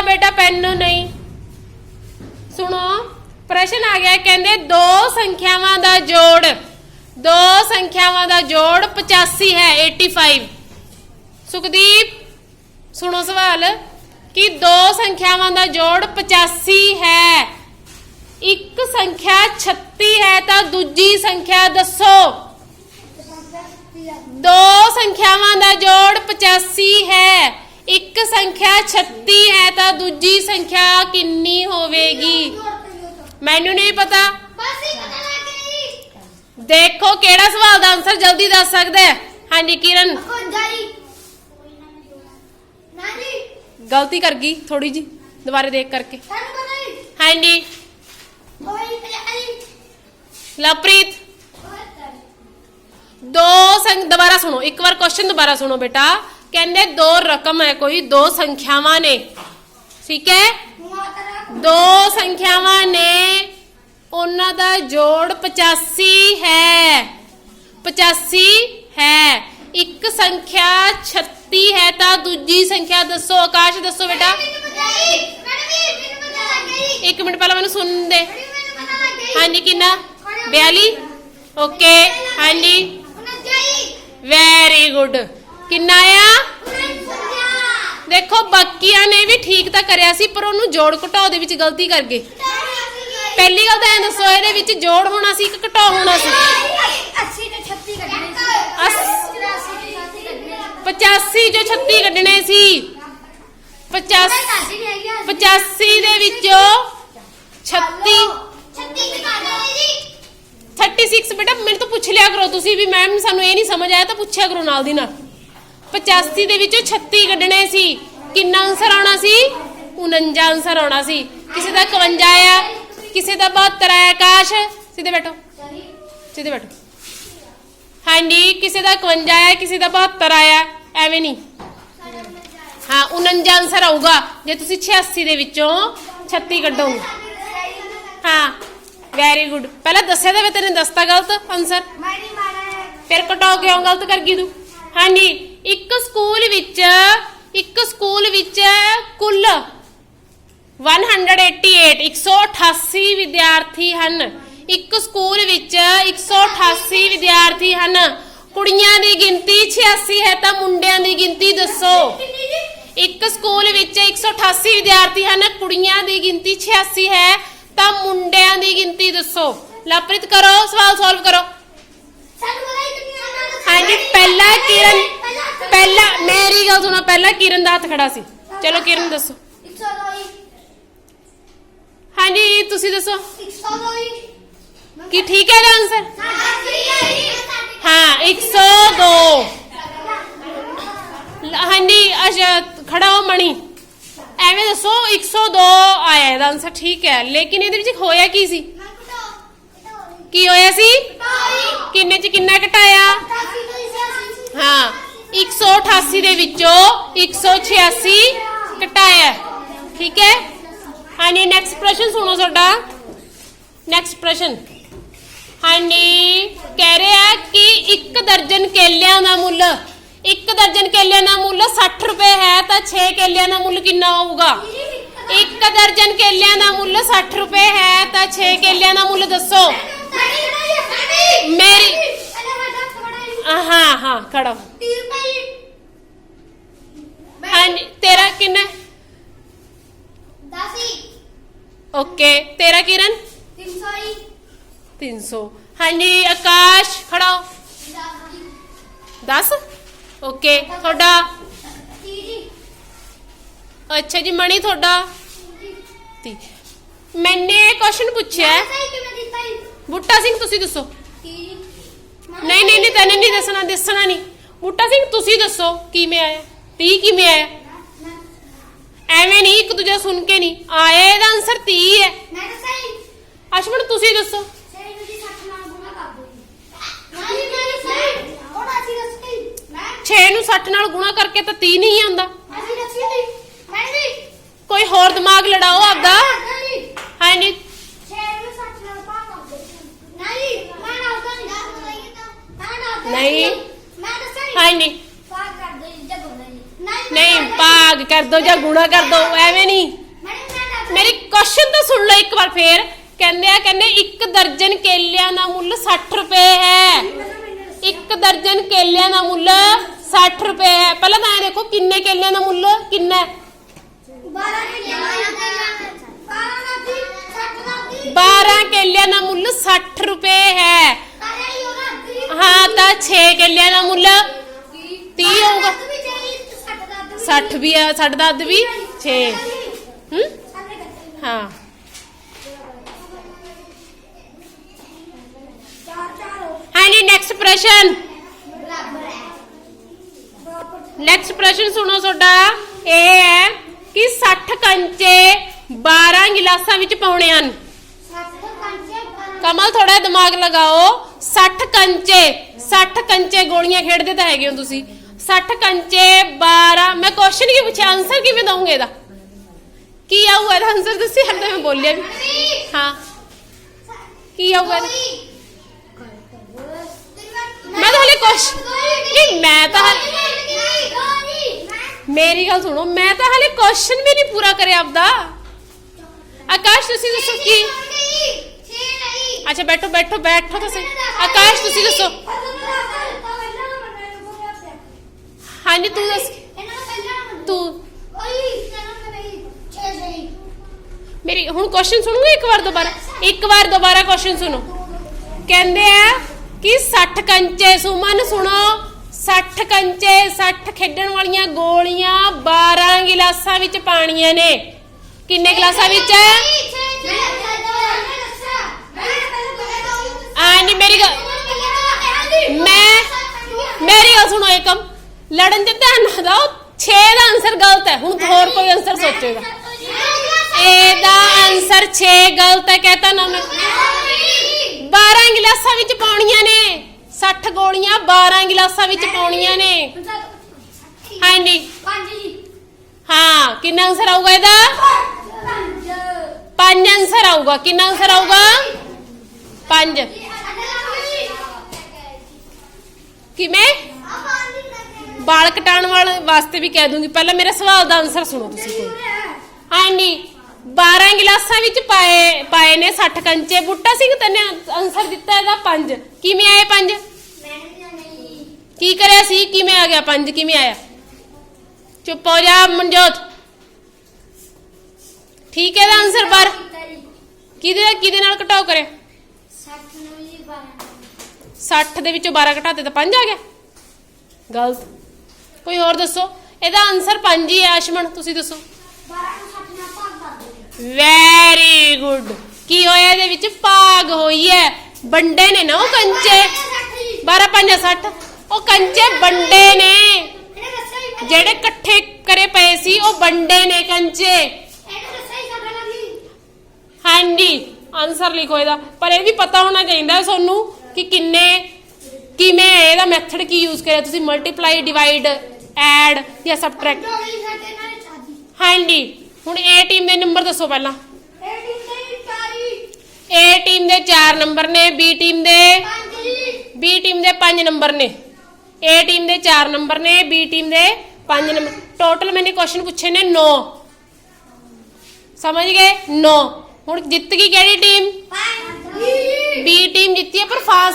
ਦਾ ਬੇਟਾ, ਪੈਨ ਨਹੀਂ। ਸੁਣੋ, ਪ੍ਰਸ਼ਨ ਆ ਗਿਆ, ਕਹਿੰਦੇ, ਦੋ ਸੰਖਿਆਵਾਂ ਦਾ ਜੋੜ, ਦੋ ਸੰਖਿਆਵਾਂ ਦਾ ਜੋੜ 85 ਹੈ 85 ਸੁਖਦੀਪ, ਸੁਣੋ ਸਵਾਲ, ਕਿ ਦੋ ਸੰਖਿਆਵਾਂ ਦਾ ਜੋੜ 85 ਹੈ, ਇੱਕ ਸੰਖਿਆ 36 ਹੈ, ਤਾਂ ਦੂਜੀ ਸੰਖਿਆ ਦੱਸੋ। ਦੋ ਸੰਖਿਆਵਾਂ ਦਾ ਜੋੜ 85 ਹੈ ਇੱਕ ਸੰਖਿਆ 36 ਹੈ ਤਾਂ ਦੂਜੀ ਸੰਖਿਆ ਕਿੰਨੀ ਹੋਵੇਗੀ? ਮੈਨੂੰ ਨਹੀਂ ਪਤਾ। ਦੇਖੋ ਕਿਹੜਾ ਸਵਾਲ ਦਾ ਆਨਸਰ ਜਲਦੀ ਦੱਸ ਸਕਦਾ ਹੈ। ਹਾਂਜੀ ਕਿਰਨ। ਗਲਤੀ ਕਰ ਗਈ ਥੋੜੀ ਜੀ ਦੁਬਾਰੇ ਦੇਖ ਕਰਕੇ। ਹਾਂਜੀ। ਲਵਪ੍ਰੀਤ। ਦੋ ਸੰਖ ਦੁਬਾਰਾ ਸੁਣੋ। ਇੱਕ ਵਾਰ ਕੁਐਸਚਨ ਦੁਬਾਰਾ ਸੁਣੋ ਬੇਟਾ। ਕਹਿੰਦੇ ਦੋ ਰਕਮ ਹੈ ਕੋਈ ਦੋ ਸੰਖਿਆਵਾਂ ਨੇ। ਠੀਕ ਹੈ? ਦੋ ਸੰਖਿਆਵਾਂ ਨੇ। ਉਹਨਾਂ ਦਾ ਜੋੜ 85 ਹੈ। 85 ਹੈ। ਇੱਕ ਸੰਖਿਆ 36 ਹੈ ਤਾਂ ਦੂਜੀ ਸੰਖਿਆ ਦੱਸੋ ਆਕਾਸ਼ ਦੱਸੋ ਬੇਟਾ। ਇੱਕ ਮਿੰਟ ਪਹਿਲਾਂ ਮੈਨੂੰ ਸੁਣਨ ਦੇ। ਹਾਂਜੀ ਕਿੰਨਾ? 42 ਓਕੇ ਹਾਂਜੀ। 49 ਵੈਰੀ ਗੁੱਡ ਕਿੰਨਾ ਆ? ਦੇਖੋ, ਬਾਕੀਆਂ ਨੇ ਵੀ ਠੀਕ ਤਾਂ ਕਰਿਆ ਸੀ, ਪਰ ਉਹਨੂੰ ਜੋੜ ਘਟਾਓ ਦੇ ਵਿੱਚ ਗਲਤੀ ਕਰ ਗਏ ਪਹਿਲੀ ਗੱਲ ਤਾਂ ਇਹ ਦੱਸੋ, ਇਹਦੇ ਵਿੱਚ ਜੋੜ ਹੋਣਾ ਸੀ ਕਿ ਘਟਾਓ ਹੋਣਾ ਸੀ? 80 ਤੇ 36 ਕੱਢਣੇ ਸੀ। ਅੱਸ- 84 ਤੇ 36 ਕੱਢਣੇ 85 ਜੋ 36 ਕੱਢਣੇ ਸੀ 50 85 ਦੇ ਵਿੱਚੋਂ 36 36 ਤੇ ਕੱਢਣੇ 36 ਬੇਟਾ, ਮੈਨੂੰ ਤਾਂ ਪੁੱਛ ਲਿਆ ਕਰੋ ਤੁਸੀਂ ਵੀ ਮੈਮ ਸਾਨੂੰ ਇਹ ਨਹੀਂ ਸਮਝ ਆਇਆ, ਤਾਂ ਪੁੱਛਿਆ ਕਰੋ ਨਾਲ ਦੀ ਨਾਲ। 85 ਦੇ ਵਿੱਚੋਂ 36 ਕੱਢਣੇ ਸੀ। ਕਿੰਨਾ ਆਨਸਰ ਆਉਣਾ ਸੀ? 49 ਆਨਸਰ ਆਉਣਾ ਸੀ। ਕਿਸੇ ਦਾ 51 ਆਇਆ ਕਿਸੇ ਦਾ 72 ਆਇਆ ਆਕਾਸ਼। ਸਿੱਧੇ ਬੈਠੋ। ਸਿੱਧੇ ਬੈਠੋ। ਹਾਂਜੀ ਕਿਸੇ ਦਾ 51 ਆਇਆ ਕਿਸੇ ਦਾ 72 ਆਇਆ ਐਵੇਂ ਨਹੀਂ। ਹਾਂ 49 ਆਨਸਰ ਆਊਗਾ। ਜੇ ਤੁਸੀਂ 86 ਦੇ ਵਿੱਚੋਂ 36 ਕੱਢੋਗੇ ਹਾਂ ਵੈਰੀ ਗੁੱਡ ਪਹਿਲਾਂ ਦੱਸਿਆ ਤਾਂ ਮੈਂ ਤੈਨੂੰ ਦੱਸਤਾ ਗਲਤ ਆਨਸਰ ਫਿਰ ਕਟਾਓ ਕਿਉਂ? ਗਲਤ ਕਰ ਗਈ ਤੂੰ। ਹਾਂਜੀ ਇੱਕ ਸਕੂਲ ਵਿੱਚ, ਇੱਕ ਸਕੂਲ ਵਿੱਚ ਕੁੱਲ 188 188 ਵਿਦਿਆਰਥੀ ਹਨ। ਇੱਕ ਸਕੂਲ ਵਿੱਚ 188 ਵਿਦਿਆਰਥੀ ਹਨ। ਕੁੜੀਆਂ ਦੀ ਗਿਣਤੀ 86 ਹੈ ਤਾਂ ਮੁੰਡਿਆਂ ਦੀ ਗਿਣਤੀ ਦੱਸੋ। ਇੱਕ ਸਕੂਲ ਵਿੱਚ 188 ਵਿਦਿਆਰਥੀ ਹਨ, ਕੁੜੀਆਂ ਦੀ ਗਿਣਤੀ 86 ਹੈ ਤਾਂ ਮੁੰਡਿਆਂ ਦੀ ਗਿਣਤੀ ਦੱਸੋ। ਲਾਪ੍ਰਿਤ ਕਰੋ, ਸਵਾਲ ਸੋਲਵ ਕਰੋ। ਸਾਨੂੰ ਹਾਂਜੀ, ਪਹਿਲਾ ਕਿਰਨ, ਪਹਿਲਾ, ਮੇਰੀ ਗੱਲ ਸੁਣੋ, ਪਹਿਲਾਂ ਕਿਰਨ ਦਾ ਹੱਥ ਖੜਾ ਸੀ। ਚਲੋ ਕਿਰਨ ਦੱਸੋ। 102 ਹਾਂਜੀ, ਤੁਸੀਂ ਦੱਸੋ। 102 ਕੀ ਠੀਕ ਹੈ ਆਨਸਰ ਹਾਂ ਹਾਂ 102 ਲ- ਹਾਂਜੀ, ਅੱਛਾ, ਖੜਾ ਹੋ ਮਣੀ। ਐਵੇਂ ਦੱਸੋ 102 ਆਇਆ ਇਹਦਾ ਆਨਸਰ ਠੀਕ ਹੈ। ਲੇਕਿਨ ਇਹਦੇ ਵਿੱਚ ਹੋਇਆ ਕੀ ਸੀ? ਕੀ ਹੋਇਆ ਸੀ? ਕਿੰਨੇ ਚ ਕਿੰਨਾ ਘਟਾਇਆ ਹਾਂ 188 ਦੇ ਵਿੱਚੋਂ 186 ਘਟਾਇਆ ਠੀਕ ਹੈ? ਹਾਂਜੀ ਨੈਕਸਟ ਪ੍ਰਸ਼ਨ ਸੁਣੋ ਤੁਹਾਡਾ ਨੈਕਸਟ ਪ੍ਰਸ਼ਨ। ਹਾਂਜੀ ਕਹਿ ਰਿਹਾ ਕਿ ਇੱਕ ਦਰਜਨ ਕੇਲਿਆਂ ਦਾ ਮੁੱਲ ਇੱਕ ਦਰਜਨ ਕੇਲਿਆਂ ਦਾ ਮੁੱਲ 60 ਰੁਪਏ ਹੈ ਤਾਂ 6 ਕੇਲਿਆਂ ਦਾ ਮੁੱਲ ਕਿੰਨਾ ਹੋਊਗਾ? ਇੱਕ ਦਰਜਨ ਕੇਲਿਆਂ ਦਾ ਮੁੱਲ 60 ਰੁਪਏ ਹੈ ਤਾਂ 6 ਕੇਲਿਆਂ ਦਾ ਮੁੱਲ ਦੱਸੋ। ਮੇਰੀ ਆ, ਹਾਂ ਹਾਂ ਖੜੋ ਹਾਂਜੀ ਤੇਰਾ ਕਿੰਨਾ ਓਕੇ ਤੇਰਾ ਕਿਰਨ 300 ਹਾਂਜੀ ਆਕਾਸ਼ ਖੜਾ ਹੋ 10 ਓਕੇ ਤੁਹਾਡਾ ਅੱਛਾ ਜੀ ਮਣੀ ਤੁਹਾਡਾ ਤੀ ਮੈਨੇ ਕੁਐਸਚਨ ਪੁੱਛਿਆ ਹੈ। ਬੂਟਾ ਸਿੰਘ ਤੁਸੀਂ ਦੱਸੋ। ਨਹੀਂ ਨਹੀਂ ਨਹੀਂ ਤੈਨੂੰ ਨਹੀਂ ਦੱਸਣਾ ਦੱਸਣਾ ਨਹੀਂ। ਬੂਟਾ ਸਿੰਘ ਤੁਸੀਂ ਦੱਸੋ ਕਿਵੇਂ ਆਇਆ? 30 ਕਿਵੇਂ ਆਇਆ? ਐਵੇਂ ਨਹੀਂ ਇੱਕ ਦੂਜਾ ਸੁਣ ਕੇ ਨਹੀਂ। ਆਇਆ ਇਹਦਾ ਆਨਸਰ 30 ਹੈ। ਅਸ਼ਮਨ ਤੁਸੀਂ ਦੱਸੋ। 6 ਨੂੰ 60 ਨਾਲ ਗੁਣਾ ਕਰਕੇ ਤਾਂ 30 ਨਹੀਂ ਆਉਂਦਾ। ਕੋਈ ਹੋਰ ਦਿਮਾਗ ਲੜਾਓ ਆਪਦਾ। ਹਾਂਜੀ ਨਹੀਂ। ਹਾਂਜੀ ਨਹੀਂ ਪਾ ਭਾਗ ਕਰ ਦੋ ਜਾਂ ਗੁਣਾ ਕਰ ਦੋ ਐਵੇਂ ਨਹੀਂ ਮੈਡਮ ਮੈਂ ਦੱਸ ਮੇਰੀ ਕੁਐਸਚਨ ਤਾਂ ਸੁਣ ਲਓ ਇੱਕ ਵਾਰ ਫੇਰ ਕਹਿੰਦੇ ਆ ਕਹਿੰਦੇ ਇੱਕ ਦਰਜਨ ਕੇਲਿਆਂ ਦਾ ਮੁੱਲ 60 ਰੁਪਏ ਹੈ। ਇੱਕ ਦਰਜਨ ਕੇਲਿਆਂ ਦਾ ਮੁੱਲ 60 ਰੁਪਏ ਹੈ। ਪਹਿਲਾਂ ਤਾਂ ਇਹ ਦੇਖੋ ਕਿੰਨੇ ਕੇਲਿਆਂ ਦਾ ਮੁੱਲ ਕਿੰਨਾ ਹੈ? 12 ਕਿੰਨੇ 12 ਦਾ 60 ਦਾ 12 ਕੇਲਿਆਂ ਦਾ ਮੁੱਲ 60 ਰੁਪਏ ਹੈ। ਹੀ ਤਾਂ 6 ਕੇਲਿਆਂ ਦਾ ਮੁੱਲ। 30 ਹੋਊਗਾ। ਵੀ ਚਾਹੀਏ 60 ਦਾ 60 ਵੀ ਹੈ 60 ਦਾ ਅੱਧ ਵੀ। 6 ਹੂੰ। ਹਾਂ। ਹਾਂਜੀ ਨੈਕਸਟ ਪ੍ਰਸ਼ਨ। ਨੈਕਸਟ ਪ੍ਰਸ਼ਨ ਸੁਣੋ ਤੁਹਾਡਾ। ਇਹ ਹੈ ਕਿ 60 ਕੰਚੇ 12 ਗਿਲਾਸਾਂ ਵਿੱਚ ਪਾਉਣੇ ਹਨ। 60 ਕੰਚੇ ਕਮਲ ਥੋੜਾ ਦਿਮਾਗ ਲਗਾਓ। 60 ਕੰਚੇ 60 ਕੰਚੇ ਗੋਲੀਆਂ ਖੇਡਦੇ ਤਾਂ ਹੈਗੇ ਹੋ ਤੁਸੀਂ। 60 ਕੰਚੇ 12 ਮੈਂ ਕੁਐਸਚਨ ਕੀ ਪੁੱਛਿਆ? ਆਨਸਰ ਕਿਵੇਂ ਦਵਾਂਗੇ ਇਹਦਾ? ਕੀ ਆਊਗਾ ਇਹਦਾ ਆਨਸਰ ਦੱਸੀ? ਹਰ ਤਾਂ ਮੈਂ ਬੋਲਿਆ ਵੀ ਹਾਂ। ਕੀ ਆਊਗਾ ਮੈਂ ਤਾਂ ਹਲੇ ਕੁਛ- ਨਹੀਂ, ਮੈਂ ਤਾਂ ਮੇਰੀ ਗੱਲ ਸੁਣੋ ਮੈਂ ਤਾਂ ਹਲੇ ਕੁਐਸਚਨ ਵੀ ਨਹੀਂ ਪੂਰਾ ਕਰਿਆ ਆਪਦਾ। ਆਕਾਸ਼ ਤੁਸੀਂ ਦੱਸੋ ਕੀ ਅੱਛਾ, ਬੈਠੋ ਬੈਠੋ ਬੈਠੋ ਤੁਸੀਂ ਆਕਾਸ਼, ਤੁਸੀਂ ਦੱਸੋ। ਹਾਂਜੀ, ਤੂੰ ਦੱਸ। ਤੂੰ। ਮੇਰੀ, ਹੁਣ ਕੁਐਸਚਨ ਸੁਣੋਗੇ ਇੱਕ ਵਾਰ ਦੁਬਾਰਾ? ਇੱਕ ਵਾਰ ਦੁਬਾਰਾ ਕੁਐਸਚਨ ਸੁਣੋ। ਕਹਿੰਦੇ ਆ ਕਿ 60 ਕੰਚੇ ਸੁਮਨ ਸੁਣੋ। 60 ਕੰਚੇ 60 ਖੇਡਣ ਵਾਲੀਆਂ ਗੋਲੀਆਂ 12 ਗਿਲਾਸਾਂ ਵਿੱਚ ਪਾਣੀਆਂ ਨੇ। ਕਿੰਨੇ ਗਿਲਾਸਾਂ ਵਿੱਚ ਆ ਨਹੀਂ ਮੇਰੀ ਗੱਲ ਮੈਂ ਮੇਰੀ ਗੱਲ ਸੁਣੋ ਏਕਮ। ਲੜਨ ਚ ਧਿਆਨ ਨਾ ਦਿਓ 6 ਦਾ ਆਨਸਰ ਗਲਤ ਹੈ। ਹੁਣ ਹੋਰ ਕੋਈ ਆਨਸਰ ਸੋਚੇਗਾ। ਇਹਦਾ ਆਨਸਰ 6 ਗਲਤ ਹੈ ਕਹਤਾ ਨਾ ਮੈਂ 12 ਗਿਲਾਸਾਂ ਵਿੱਚ ਪਾਉਣੀਆਂ ਨੇ। 60 ਗੋਲੀਆਂ 12 ਗਿਲਾਸਾਂ ਵਿੱਚ ਪਾਉਣੀਆਂ ਨੇ। ਹਾਂਜੀ ਹਾਂ, ਕਿੰਨਾ ਆਨਸਰ ਆਊਗਾ ਇਹਦਾ? 5 ਆਨਸਰ ਆਊਗਾ। ਕਿੰਨਾ ਆਨਸਰ ਆਊਗਾ? 5 ਕਿਵੇਂ? ਵਾਲ ਕਟਾਉਣ ਵਾਲੇ ਵਾਸਤੇ ਵੀ ਕਹਿ ਦੂੰਗੀ। ਪਹਿਲਾਂ ਮੇਰੇ ਸਵਾਲ ਦਾ ਆਨਸਰ ਸੁਣੋ ਤੁਸੀਂ ਕੋਈ। ਹਾਂਜੀ 12 ਗਿਲਾਸਾਂ ਵਿੱਚ ਪਾਏ ਪਾਏ ਨੇ 60 ਕੰਚੇ। ਬੁੱਟਾ ਸਿੰਘ ਤੈਨੇ ਆਨਸਰ ਦਿੱਤਾ ਇਹਦਾ 5 ਕਿਵੇਂ ਆਏ 5 ਕੀ ਕਰਿਆ ਸੀ? ਕਿਵੇਂ ਆ ਗਿਆ 5 ਕਿਵੇਂ ਆਇਆ? ਚੁੱਪ ਹੋ ਜਾ ਮਨਜੋਤ। ਠੀਕ ਹੈ ਦਾ ਆਨਸਰ ਪਰ ਕਿਹਦੇ ਕਿਹਦੇ ਨਾਲ ਘਟਾਓ ਕਰਿਆ? 60 ਦੇ ਵਿੱਚੋਂ 12 ਘਟਾਤੇ ਤਾਂ 5 ਆ ਗਿਆ। ਗਲਤ। ਕੋਈ ਹੋਰ ਦੱਸੋ? ਇਹਦਾ ਆਨਸਰ 5 ਹੀ ਹੈ, ਆਸ਼ਮਨ, ਤੁਸੀਂ ਦੱਸੋ। ਵੈਰੀ ਗੁੱਡ ਕੀ ਹੋਇਆ ਇਹਦੇ ਵਿੱਚ? ਭਾਗ ਹੋਈ ਹੈ। ਵੰਡੇ ਨੇ ਨਾ ਉਹ ਕੰਚੇ? 12 5 60 ਉਹ ਕੰਚੇ ਵੰਡੇ ਨੇ। ਜਿਹੜੇ ਇਕੱਠੇ ਕਰੇ ਪਏ ਸੀ, ਉਹ ਵੰਡੇ ਨੇ ਕੰਚੇ। ਹਾਂਜੀ। ਆਨਸਰ ਲਿਖੋ ਇਹਦਾ। ਪਰ ਇਹ ਵੀ ਪਤਾ ਹੋਣਾ ਚਾਹੀਦਾ ਤੁਹਾਨੂੰ। ਕਿ ਕਿੰਨੇ ਕਿਵੇਂ ਇਹਦਾ ਮੈਥਡ ਕੀ ਯੂਜ਼ ਕਰਿਆ? ਤੁਸੀਂ ਮਲਟੀਪਲਾਈ ਡਿਵਾਈਡ ਐਡ ਜਾਂ ਸਬਟ੍ਰੈਕਟ ਹਾਂਜੀ। ਹੁਣ A ਟੀਮ ਦੇ ਨੰਬਰ ਦੱਸੋ ਪਹਿਲਾਂ। A ਟੀਮ ਦੇ 4 ਨੰਬਰ ਨੇ B ਟੀਮ ਦੇ B ਟੀਮ ਦੇ 5 ਨੰਬਰ ਨੇ। A ਟੀਮ ਦੇ 4 ਨੰਬਰ ਨੇ B ਟੀਮ ਦੇ 5 ਨੰਬਰ ਟੋਟਲ ਮੈंने ਕੁਐਸਚਨ ਪੁੱਛੇ ਨੇ 9 ਸਮਝ ਗਏ? 9 ਹੁਣ ਜਿੱਤ ਗਈ ਕਿਹੜੀ ਟੀਮ B ਟੀਮ ਜਿੱਤੀ ਹੈ ਪਰ ਫਾਸਲਾ